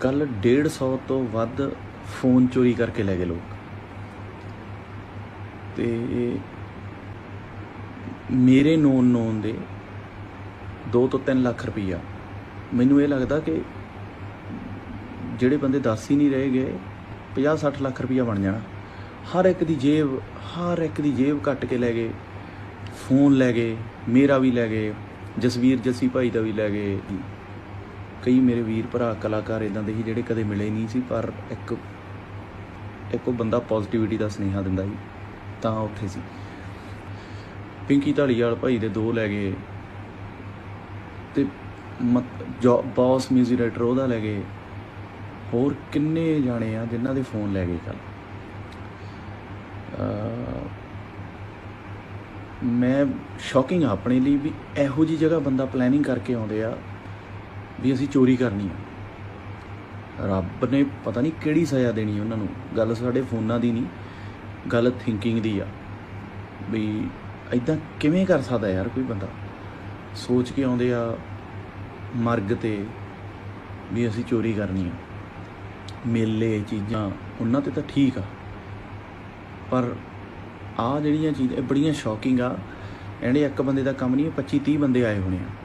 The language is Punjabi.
ਕੱਲ 150 ਤੋਂ ਵੱਧ ਫੋਨ ਚੋਰੀ ਕਰਕੇ ਲੈ ਗਏ ਲੋਕ। ਤੇ ਮੇਰੇ ਨੋਨ ਨੋਨ ਦੇ 2 ਤੋਂ 3 ਲੱਖ ਰੁਪਈਆ। ਮੈਨੂੰ ਇਹ ਲੱਗਦਾ ਕਿ ਜਿਹੜੇ ਬੰਦੇ ਦੱਸ ਹੀ ਨਹੀਂ ਰਹੇ ਗਏ 50 60 ਲੱਖ ਰੁਪਈਆ ਬਣ ਜਾਣਾ। ਹਰ ਇੱਕ ਦੀ ਜੇਬ, ਹਰ ਇੱਕ ਦੀ ਜੇਬ ਕੱਟ ਕੇ ਲੈ ਗਏ। ਫੋਨ ਲੈ ਗਏ, ਮੇਰਾ ਵੀ ਲੈ ਗਏ, ਜਸਵੀਰ ਜੱਸੀ ਭਾਈ ਦਾ ਵੀ ਲੈ ਗਏ। ਕਈ ਮੇਰੇ ਵੀਰ ਭਰਾ ਕਲਾਕਾਰ ਇਦਾਂ ਦੇ ਸੀ ਜਿਹੜੇ ਕਦੇ ਮਿਲੇ ਨਹੀਂ ਸੀ, ਪਰ ਇੱਕ ਇੱਕ ਉਹ ਬੰਦਾ ਪੋਜ਼ਿਟਿਵਿਟੀ ਦਾ ਸੁਨੇਹਾ ਦਿੰਦਾ ਸੀ, ਤਾਂ ਉੱਥੇ ਸੀ। ਪਿੰਕੀ ਢਾਲੀਵਾਲ ਭਾਈ ਦੇ ਦੋ ਲੈ ਗਏ ਤੇ ਬੌਸ ਮਿਊਜ਼ਿਕ ਡਾਇਰੈਕਟਰ ਉਹਦਾ ਲੈ ਗਏ। ਹੋਰ ਕਿੰਨੇ ਜਾਣੇ ਆ ਜਿਨ੍ਹਾਂ ਦੇ ਫੋਨ ਲੈ ਗਏ ਕੱਲ ਮੈਂ ਸ਼ੌਕਿੰਗ ਆ ਆਪਣੇ ਲਈ ਵੀ ਇਹੋ ਜੀ ਜਗ੍ਹਾ ਬੰਦਾ ਪਲੈਨਿੰਗ ਕਰਕੇ ਆਉਂਦੇ ਆ। ਵੀ ਅਸੀਂ ਚੋਰੀ ਕਰਨੀ ਆ। ਰੱਬ ਨੇ ਪਤਾ ਨਹੀਂ ਕਿਹੜੀ ਸਜ਼ਾ ਦੇਣੀ ਉਹਨਾਂ ਨੂੰ। ਗੱਲ ਸਾਡੇ ਫੋਨਾਂ ਦੀ ਨਹੀਂ, ਗੱਲ ਥਿੰਕਿੰਗ ਦੀ ਆ। ਵੀ ਐਦਾਂ ਕਿਵੇਂ ਕਰ ਸਕਦਾ ਯਾਰ ਕੋਈ ਬੰਦਾ? ਸੋਚ ਕੇ ਆਉਂਦੇ ਆ ਮਰਗ ਤੇ ਵੀ ਅਸੀਂ ਚੋਰੀ ਕਰਨੀ ਆ। ਮੇਲੇ, ਚੀਜ਼ਾਂ, ਉਹਨਾਂ ਤੇ ਤਾਂ ਠੀਕ ਆ। ਪਰ ਆ ਜਿਹੜੀਆਂ ਚੀਜ਼ਾਂ, ਇਹ ਬੜੀਆਂ ਸ਼ੌਕਿੰਗ ਆ। ਇਹਨੇ ਇੱਕ ਬੰਦੇ ਦਾ ਕੰਮ ਨਹੀਂ 25 30 ਬੰਦੇ ਆਏ ਹੋਣੇ ਆ।